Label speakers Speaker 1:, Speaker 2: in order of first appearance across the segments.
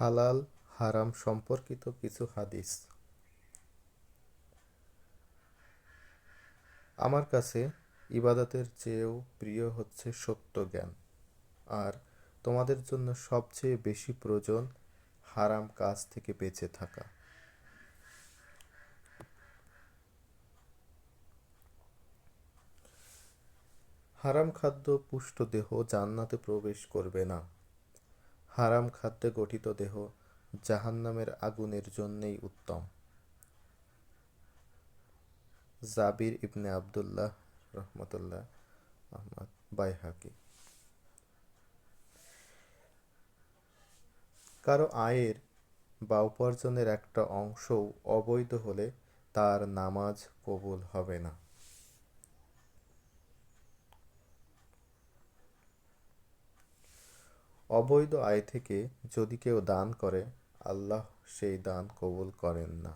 Speaker 1: হালাল, হারাম সম্পর্কিত কিছু হাদিস। আমার কাছে ইবাদতের চেয়েও প্রিয় হচ্ছে সত্য জ্ঞান আর তোমাদের জন্য সবচেয়ে বেশি প্রয়োজন হারাম কাজ থেকে বেঁচে থাকা। হারাম খাদ্য পুষ্ট দেহ জান্নাতে প্রবেশ করবে না। হারাম খাদ্যে গঠিত দেহ জাহান্নামের আগুনের জন্যেই উত্তম। জাবির ইবনে আবদুল্লাহ রহমতুল্লাহ আহমদ বাইহাকি। কারও আয়ের বা উপার্জনের একটা অংশও অবৈধ হলে তার নামাজ কবুল হবে না। অবৈধ আয় থেকে যদি কেউ দান করে, আল্লাহ সেই দান কবুল করেন না।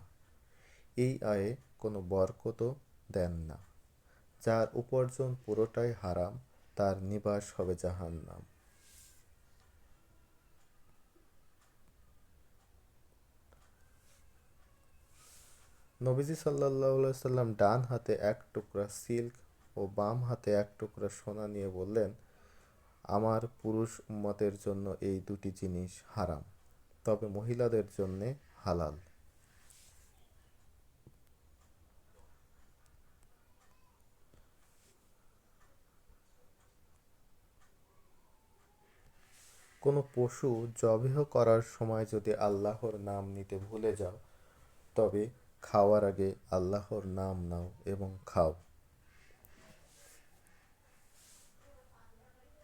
Speaker 1: এই আয়ে কোনো বরকতও দেন না। যার উপার্জন পুরোটাই হারাম, তার নিবাস হবে জাহান্নাম। নবীজি সাল্লাহ সাল্লাম ডান হাতে এক টুকরা সিল্ক ও বাম হাতে এক টুকরা সোনা নিয়ে বললেন আমার পুরুষ উম্মতের জন্য এই দুটি জিনিস হারাম, তবে মহিলাদের জন্যে হালাল। কোনো পশু জবেহ করার সময় যদি আল্লাহর নাম নিতে ভুলে যাও, তবে খাওয়ার আগে আল্লাহর নাম নাও এবং খাও।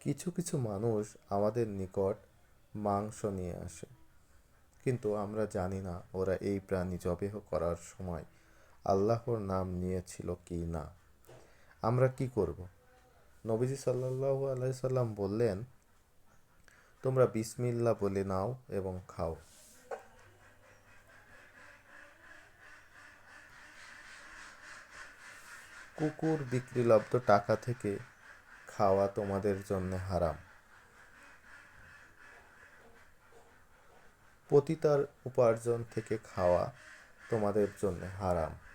Speaker 1: কিছু কিছু মানুষ আমাদের নিকট মাংস নিয়ে আসে। কিন্তু আমরা জানি না ওরা এই প্রাণী জবেহ করার সময় আল্লাহর নাম নিয়েছিল কি না। আমরা কি করব? নবীজি সাল্লাল্লাহু আলাইহি সাল্লাম বললেন, তোমরা বিসমিল্লা বলে নাও এবং খাও। কুকুর বিক্রিলব্ধ টাকা থেকে খাওয়া তোমাদের জন্য হারাম। পতিতার উপার্জন থেকে খাওয়া তোমাদের জন্য হারাম।